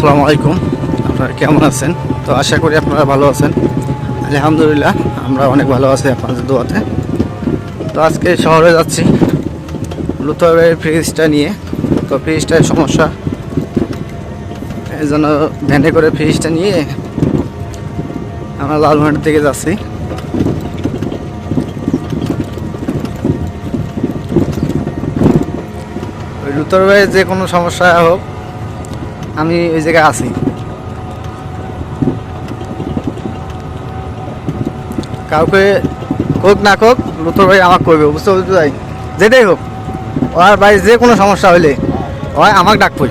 আসসালামু আলাইকুম। আপনারা কেমন আছেন? তো আশা করি আপনারা ভালো আছেন। আলহামদুলিল্লাহ, আমরা অনেক ভালো আছি আপনাদের দোয়াতে। তো আজকে শহরে যাচ্ছি। লুথরের ফ্রিজটা নিয়ে। তো ফ্রিজটার সমস্যা। এই জন্য ভ্যানে করে ফ্রিজটা নিয়ে আমরা লালমাটির দিকে যাচ্ছি। লুথর ভাইয়ের যে কোনো সমস্যা হোক আমি ওই জায়গায় আছি। কাউকে কোক না কোক লুথর ভাই আমাকে করবে, বুঝতে বুঝতে ভাই? যেটাই হোক, ওর ভাই যে কোনো সমস্যা হলে ওই আমাকে ডাকবই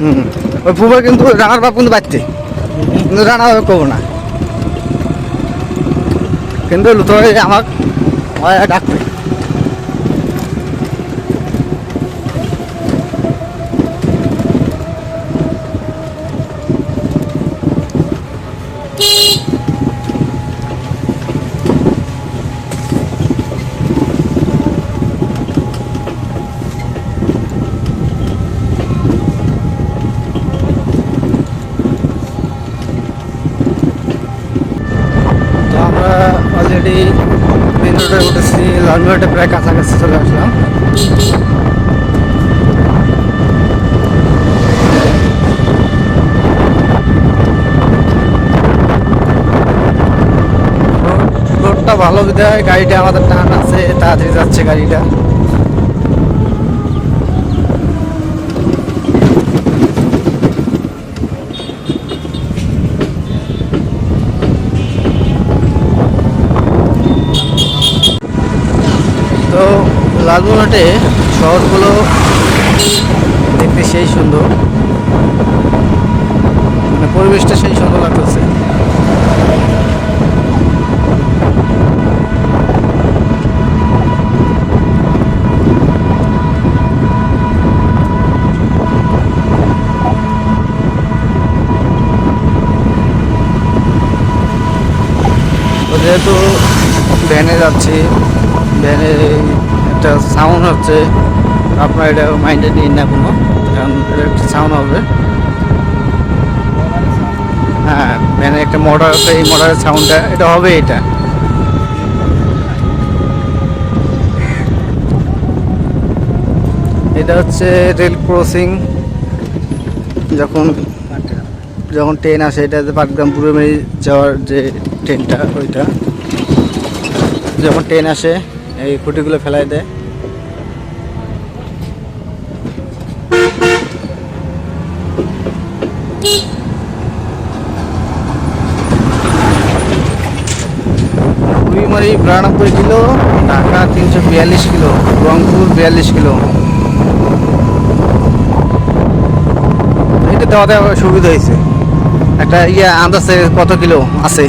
হুম ওই ফুবা কিন্তু রানার বাপ কিন্তু বাচ্চে কিন্তু রানা করব না। কিন্তু লুতো আমাক ডাকবে তো লালবাটে প্রায় কাছাকাছি চলে আসলাম। ভালো বিধায় গাড়িটা আমাদের টান আছে তাড়াতাড়ি যাচ্ছে গাড়িটা। লালমোহনহাটে শহরগুলো দেখতে সেই সুন্দর। মানে পরিবেশটা সেই সুন্দর লাগতেছে। যেহেতু ভ্যানে যাচ্ছি ভ্যানে একটা সাউন্ড হচ্ছে। আপনার এটা মাইন্ডে নিন না কোনো, কারণ একটা সাউন্ড হবে। হ্যাঁ ভ্যানে একটা মোটর আছে এই মোটরের সাউন্ডটা এটা হবে এটা। এটা হচ্ছে রেল ক্রসিং যখন যখন ট্রেন আসে, এটা পাটগ্রাম যাওয়ার যে ট্রেনটা ওইটা। যখন ট্রেন আসে এই খুঁটিগুলো ফেলাই দেয় কুড়িমারি বিরানব্বই কিলো, ঢাকা তিনশো বিয়াল্লিশ কিলো, রংপুর বিয়াল্লিশ কিলো। এটা দেওয়াতে সুবিধা হয়েছে। একটা ইয়ে আন্দাজে কত কিলো আছে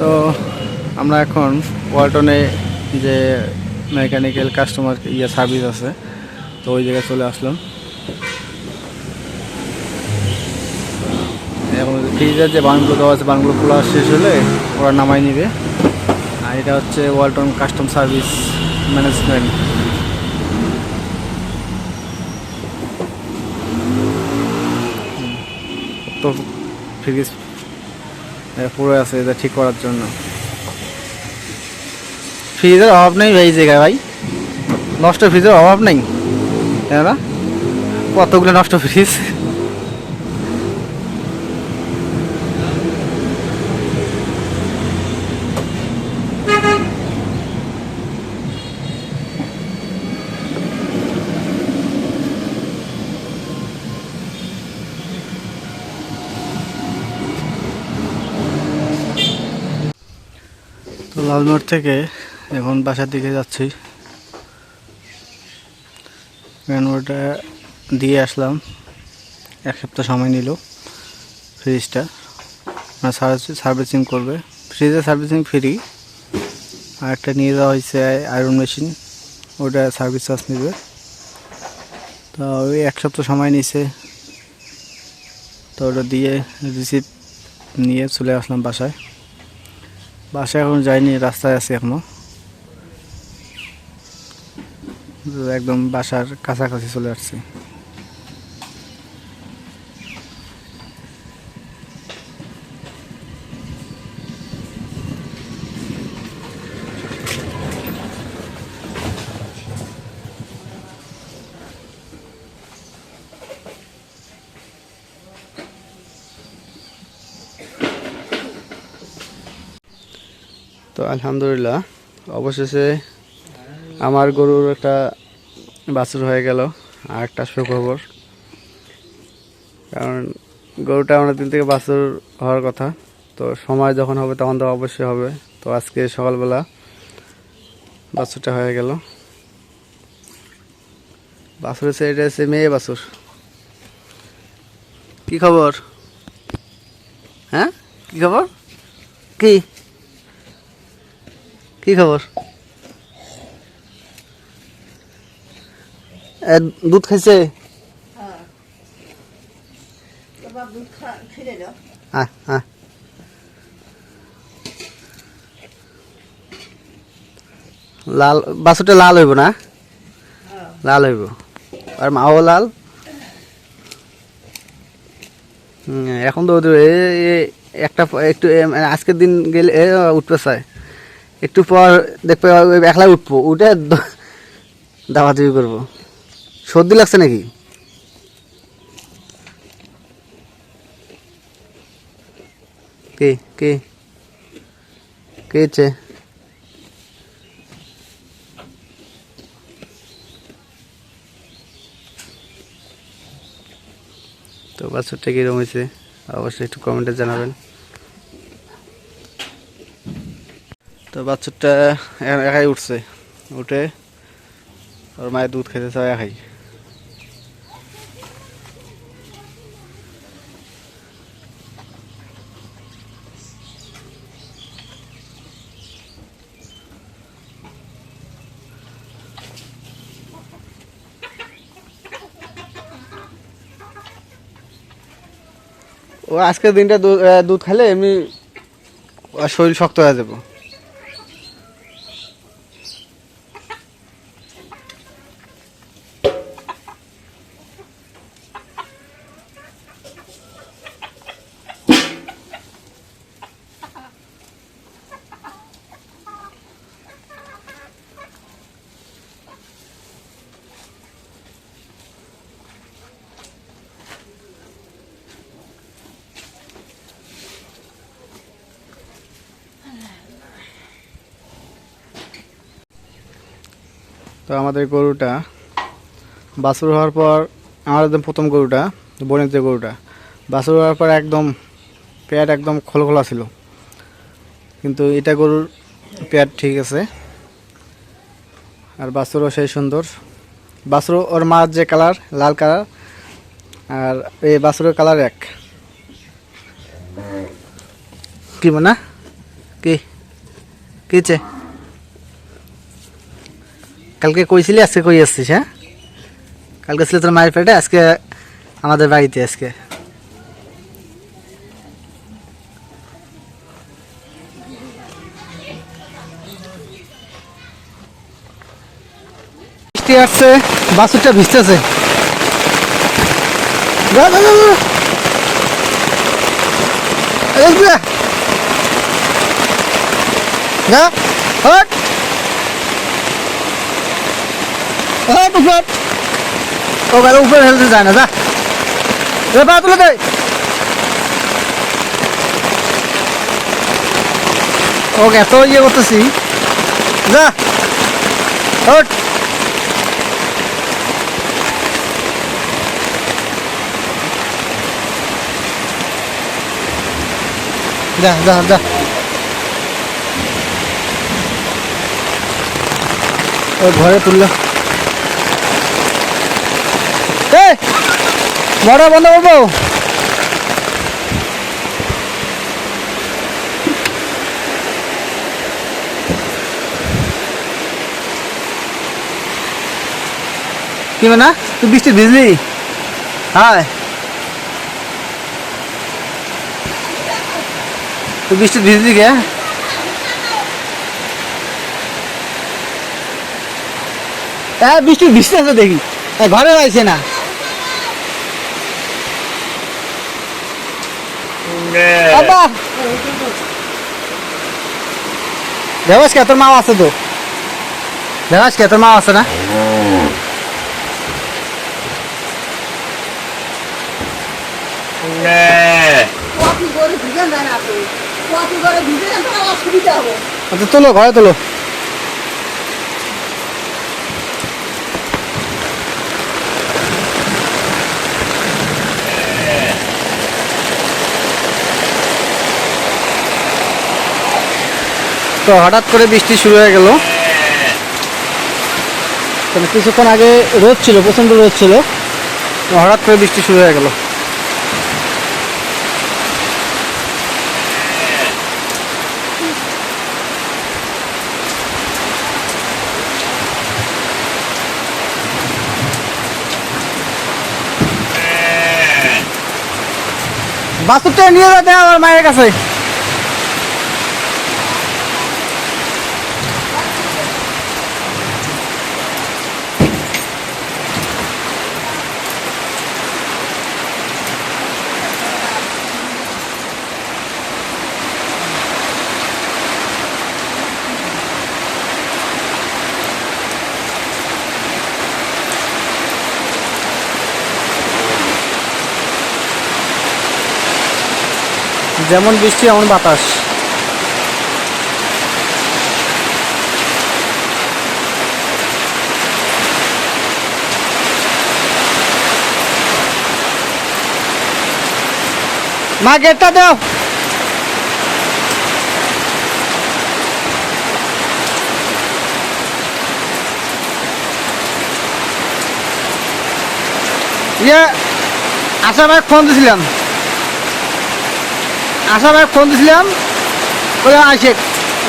তো আমরা এখন ওয়ালটনে যে মেকানিক্যাল কাস্টমার ইয়ে সার্ভিস আছে, তো ওই জায়গায় চলে আসলাম। এখন ফ্রিজের যে বানগুলো দেওয়া আছে, বানগুলো খোলা শেষ হলে ওরা নামাই নিবে। আর এটা হচ্ছে ওয়ালটন কাস্টম সার্ভিস ম্যানেজমেন্ট তো ফ্রিজ পড়ে আছে এটা ঠিক করার জন্য। ফ্রিজের অভাব নেই ভাই জায়গায় ভাই। নষ্ট ফ্রিজের অভাব নেই। তাই না? কতগুলো নষ্ট ফ্রিজ? লালমোড় থেকে এখন বাসার দিকে যাচ্ছি। রেনওয়াটা দিয়ে আসলাম। এক সপ্তাহ সময় নিল ফ্রিজটা সার্ভিসিং করবে। ফ্রিজে সার্ভিসিং ফ্রি আর একটা নিয়ে যাওয়া হয়েছে আয়রন মেশিন ওটা সার্ভিস চার্জ নেবে। তো ওই এক সপ্তাহ সময় নিছে। তো ওটা দিয়ে রিসিপ্ট নিয়ে চলে আসলাম বাসায়। বাসায় এখন যাইনি, রাস্তায় আছি এখনও তো একদম বাসার কাছাকাছি চলে আসছি। তো আলহামদুলিল্লাহ অবশেষে আমার গরুর একটা বাছুর হয়ে গেল আর একটা সুখবর। কারণ গরুটা অনেক দিন থেকে বাছুর হওয়ার কথা। তো সময় যখন হবে তখন তো অবশ্যই হবে। তো আজকে সকালবেলা বাছুরটা হয়ে গেল। বাছুর হচ্ছে এটা হচ্ছে মেয়ে বাছুর। কি খবর? হ্যাঁ? কি খবর? কি? কি খবর? দুধ খাইছে? লাল বাছুরটা লাল হইব না? লাল হইব। আর মাও লাল। এখন তো একটা একটু মানে আজকের দিন গেলে এ, উঠতে চায় একটু পর দেখবে একলাই উঠবো উঠে দ- দাবি করব। সর্দি লাগছে নাকি? কে কে? কে হচ্ছে? তো বাছুরটা কীরকম হয়েছে? অবশ্যই একটু কমেন্টে জানাবেন। তো এ- একাই উঠছে। উঠে ওর মায়ের দুধ খেতে চায় একাই। ও আজকের দিনটা দুধ খেলে এমনি শরীর শক্ত হয়ে যাব। তো আমাদের গরুটা বাছুর হওয়ার পর, আমার একদম প্রথম গরুটা বনের যে গরুটা। বাছুর হওয়ার পর একদম পেট একদম খোলখোলা ছিল। কিন্তু এটা গরুর পেট ঠিক আছে। আর বাছুরও সেই সুন্দর। বাছুর ওর মার যে কালার, লাল কালার, আর এই বাছুরের কালার এক। কি মনে? কি? কিছে কালকে কইছিলি আজকে কই আসছিস হ্যাঁ কালকে ছিল তোর মায়ের পেটে আজকে আমাদের বাড়িতে আজকে বৃষ্টি আসছে বাসুরটা ভিজতেছে। যা, হট। হট, উপর। যায় না যা। এ পা তুলে দে। ওকে এত ইয়ে করতেছি যা। যা যা যা। ঘরে তুললো এই বড় বন্ধ করব কি না তুই বৃষ্টি ভিজলি? হ্যাঁ। তুই বৃষ্টি ভিজলি কে? হ্যাঁ বৃষ্টি ভিজতে দেখি। ঘরে রয়েছে না। বাবা। দেবাস কে তোর মা আছে তো? দেবাস কে তোর মা আছে না? তুলো ঘরে ভিজে দেন আপনি কফি করে ভিজে দেন তাহলে অসুবিধা হবে আচ্ছা তোলো ঘরে তোলো তো হঠাৎ করে বৃষ্টি শুরু হয়ে গেল। তবে কিছুক্ষণ আগে রোদ ছিল, প্রচণ্ড রোদ ছিল। হঠাৎ করে বৃষ্টি শুরু হয়ে গেল। বাসুরটা নিয়ে যেতে আমার মায়ের কাছে। যেমন বৃষ্টি এমন বাতাস। মা গেটটা দাও। ইয়ে আশা ভাই ফোন দিছিলাম আশা ভাই ফোন দিছিলাম। বলে আসে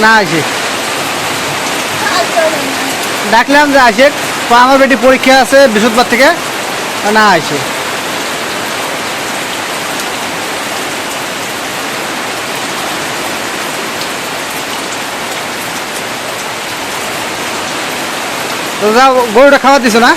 না আসে ডাকলাম যে আসে আমার বেটি পরীক্ষা আছে বৃহস্পতিবার থেকে, না আসে গরুটা খাবার দিছো না?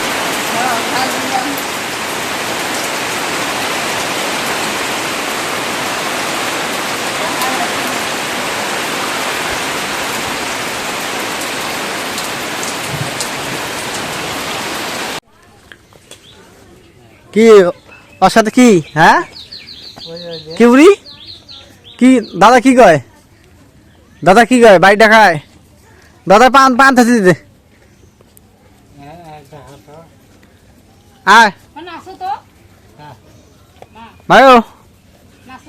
কি? ওর সাথে কি? হ্যাঁ? কি বুড়ি? কি? দাদা কি কয়? দাদা কি কয়? বাড়ি দেখায়। দাদা পান পান থাকি দিতে আয়।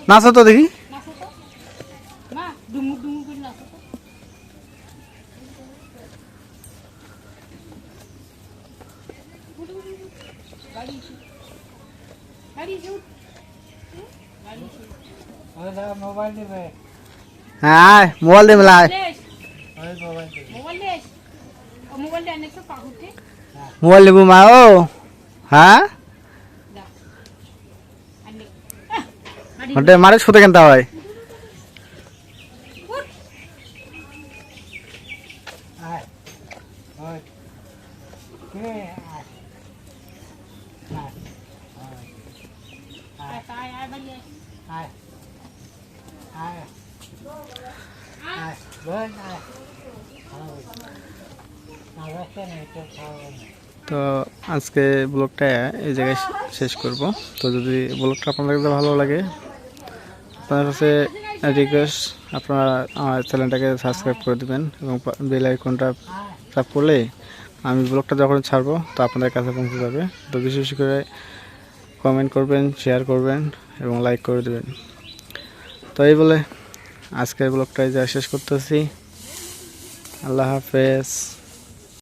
নাচো তো দেখি নাচো তো মা ডুমু ডুমু করে নাচো তো গাড়ি এসে গাড়ি এসে উঠ। গাড়ি এসে উঠ। হ্যাঁ মোবাইল দে মেলা। মোবাইল নেব মা ও। হ্যাঁ? মারে শুতে কেনতে হয় উঠ। আয়, আয়, আয়, বাড়ি আয়। আয়। তো আজকে ব্লগটা এই জায়গায় শেষ করব। তো যদি ব্লগটা আপনাদের ভালো লাগে, আপনার কাছে রিকোয়েস্ট আপনারা আমার চ্যানেলটাকে সাবস্ক্রাইব করে দেবেন এবং বেল আইকনটা চাপ করলে আমি ব্লগটা যখন ছাড়বো, তো আপনাদের কাছে পৌঁছে যাবে। তো বিশেষ করে কমেন্ট করবেন শেয়ার করবেন এবং লাইক করে দেবেন। তো এই বলে আজকের ব্লগটা জায়গায় শেষ করতেছি। আল্লাহ হাফেজ।